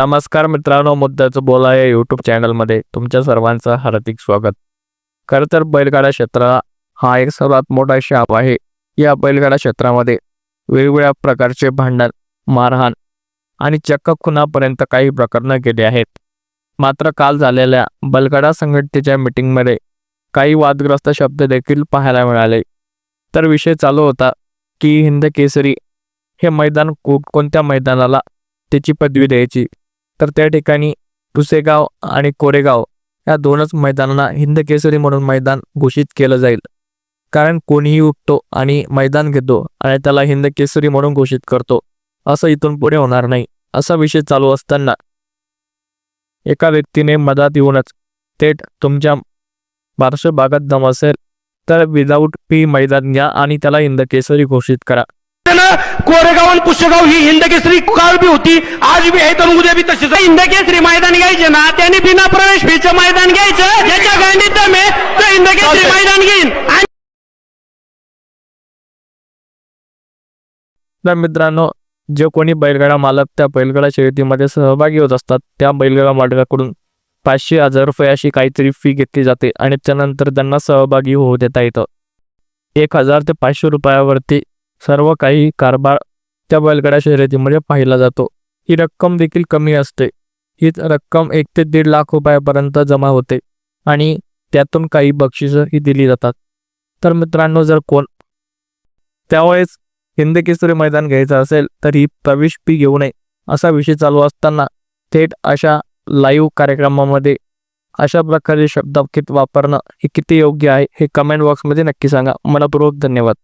नमस्कार मित्रांनो मुद्द्याचं बोला या यूट्यूब चॅनलमध्ये तुमच्या सर्वांचं हार्दिक स्वागत. खरं तर बैलगाडा क्षेत्र हा एक सर्वात मोठा शाप आहे. या बैलगाडा क्षेत्रामध्ये वेगवेगळ्या प्रकारचे भांडण मारहाण आणि चक्क खुनापर्यंत काही प्रकरणं गेली आहेत. मात्र काल झालेल्या बैलगाडा संघटनेच्या मिटिंगमध्ये काही वादग्रस्त शब्द देखील पाहायला मिळाले. तर विषय चालू होता की हिंद केसरी हे मैदान कोणत्या मैदानाला त्याची पदवी द्यायची? तर त्या ठिकाणी पुसेगाव आणि कोरेगाव या दोनच मैदानांना हिंद केसरी म्हणून मैदान घोषित केलं जाईल. कारण कोणीही उठतो आणि मैदान घेतो आणि त्याला हिंद केसरी म्हणून घोषित करतो. असं इथून पुढे होणार नाही असा विषय चालू असताना. एका व्यक्तीने मदत येऊनच थेट तुमच्या बारशे भागात दम असेल तर विदाऊट फी मैदान घ्या आणि त्याला हिंद केसरी घोषित करा. त्यानं कोरेगाव आणि पुष्यगाव ही हिंद केसरी काल बी होती. आज बी आहे तर उद्या बी तशीच आहे. हिंद केसरी मैदान घ्यायचे ना त्यांनी बिना प्रवेश फीचं मैदान घ्यायचं. ज्याच्या गांडीत दम आहे तो हिंद केसरी मैदान घेईन. तर मित्रांनो जे कोणी बैलगाडा मालक त्या बैलगाडा शर्यतीमध्ये सहभागी होत असतात त्या बैलगाडा मालकाकडून पाचशे हजार रुपये अशी काहीतरी फी घेतली जाते आणि त्यानंतर त्यांना सहभागी होऊ देता येतं. एक हजार ते पाचशे रुपयावरती सर्व काही कारभार त्या बैलगाड्या शर्यतीमध्ये पाहिला जातो. ही रक्कम देखील कमी असते. ही रक्कम एक ते दीड लाख रुपयापर्यंत जमा होते आणि त्यातून काही बक्षिसं ही दिली जातात. तर मित्रांनो जर कोण त्यावेळेस हिंदी केसरी मैदान घ्यायचं असेल तर ही प्रवेश फी घेऊ नये असा विषय चालू असताना थेट अशा लाईव्ह कार्यक्रमामध्ये अशा प्रकारे शब्द वापरणं हे किती योग्य आहे हे कमेंट बॉक्समध्ये नक्की सांगा. मनपूर्वक धन्यवाद.